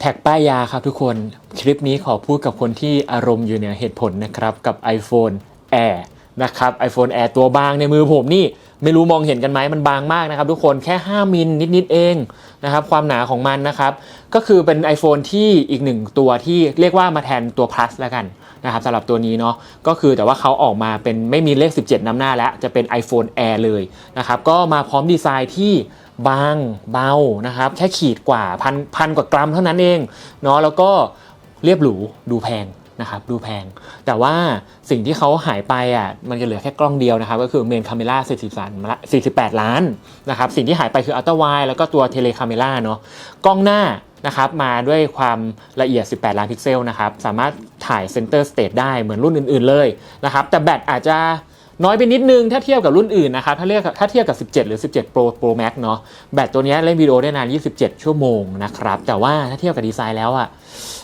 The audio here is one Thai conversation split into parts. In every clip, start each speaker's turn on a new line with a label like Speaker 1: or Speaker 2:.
Speaker 1: แท็กป้ายยาครับทุกคนคลิปนี้ขอพูดกับคนที่อารมณ์อยู่เหนือเหตุผลนะครับกับ iPhone Air นะครับ iPhone Air ตัวบางในมือผมนี่ไม่รู้มองเห็นกันไหมมันบางมากนะครับ ทุกคนแค่ 5 มิลนิดๆเองนะครับความหนาของมันนะครับก็คือเป็น iPhone ที่อีกหนึ่งตัวที่เรียกว่ามาแทนตัว plus แล้วกันนะครับสำหรับตัวนี้เนาะก็คือแต่ว่าเขาออกมาเป็นไม่มีเลข 17นำหน้าแล้ว จะเป็น iPhone Air เลยนะครับก็มาพร้อมดีไซน์ที่ บางเบานะครับ แค่ขีดกว่าพันพันกว่ากรัมเท่านั้นเองเนาะแล้วก็เรียบหรูดูแพงนะครับดูแพง แต่ว่าสิ่งที่เขาหายไปอะมันจะเหลือแค่กล้องเดียวนะครับ ก็คือเมนคาเมล่า43 48 ล้านนะครับ สิ่งที่หายไปคืออัลตร้าไวแล้วก็ตัวเทเลคาเมล่าเนาะกล้องหน้านะครับมาด้วยความละเอียด 18 ล้านพิกเซลนะครับ สามารถถ่ายเซนเตอร์สเต e ได้เหมือนรุ่นอื่น ๆเลยนะครับ แต่แบตอาจจะ น้อยไปนิดนึงถ้าเทียบกับรุ่นอื่นนะครับถ้าเรียกถ้าเทียบกับ 17 หรือ 17 Pro Pro Max เนาะแบตตัวนี้เล่นวิดีโอได้นาน 27 ชั่วโมงนะครับแต่ว่าถ้าเทียบกับดีไซน์แล้วอะ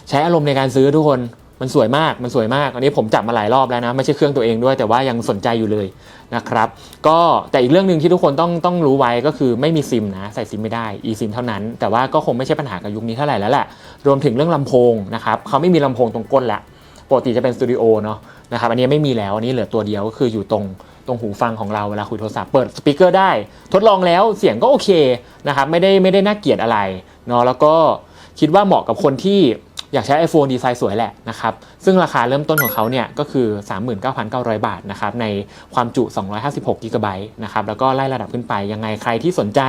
Speaker 1: ใช้อารมณ์ในการซื้อทุกคนมันสวยมาก มันสวยมาก อันนี้ผมจับมาหลายรอบแล้วนะ ไม่ใช่เครื่องตัวเองด้วย แต่ว่ายังสนใจอยู่เลยนะครับ ก็แต่อีกเรื่องหนึ่งที่ทุกคนต้องต้องรู้ไว้ก็คือไม่มีซิมนะ ใส่ซิมไม่ได้ e ซิมเท่านั้น แต่ว่าก็คงไม่ใช่ปัญหากับยุคนี้เท่าไหร่แล้วแหละ รวมถึงเรื่องลำโพงนะครับ เขาไม่มีลำโพงตรงก้นละ ปกติจะเป็นสตูดิโอเนาะนะครับอันนี้ไม่มีแล้วอันนี้เหลือตัวเดียวก็คืออยู่ตรงตรงหูฟังของเราเวลาคุยโทรศัพท์เปิดสปีกเกอร์ได้ ทดลองแล้วเสียงก็โอเคนะครับไม่ได้ไม่ได้น่าเกลียดอะไรเนาะแล้วก็คิดว่าเหมาะกับคนที่อยากใช้ iPhone ดีไซน์สวยแหละนะครับ ซึ่งราคาเริ่มต้นของเขาเนี่ยก็คือ 39,900 บาทนะครับ ในความจุ 256 g b นะครับ แล้วก็ไล่ระดับขึ้นไป ยังไงใครที่สนใจ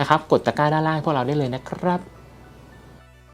Speaker 1: นะครับ กดตะกร้าด้านล่างพวกเราได้เลยนะครับ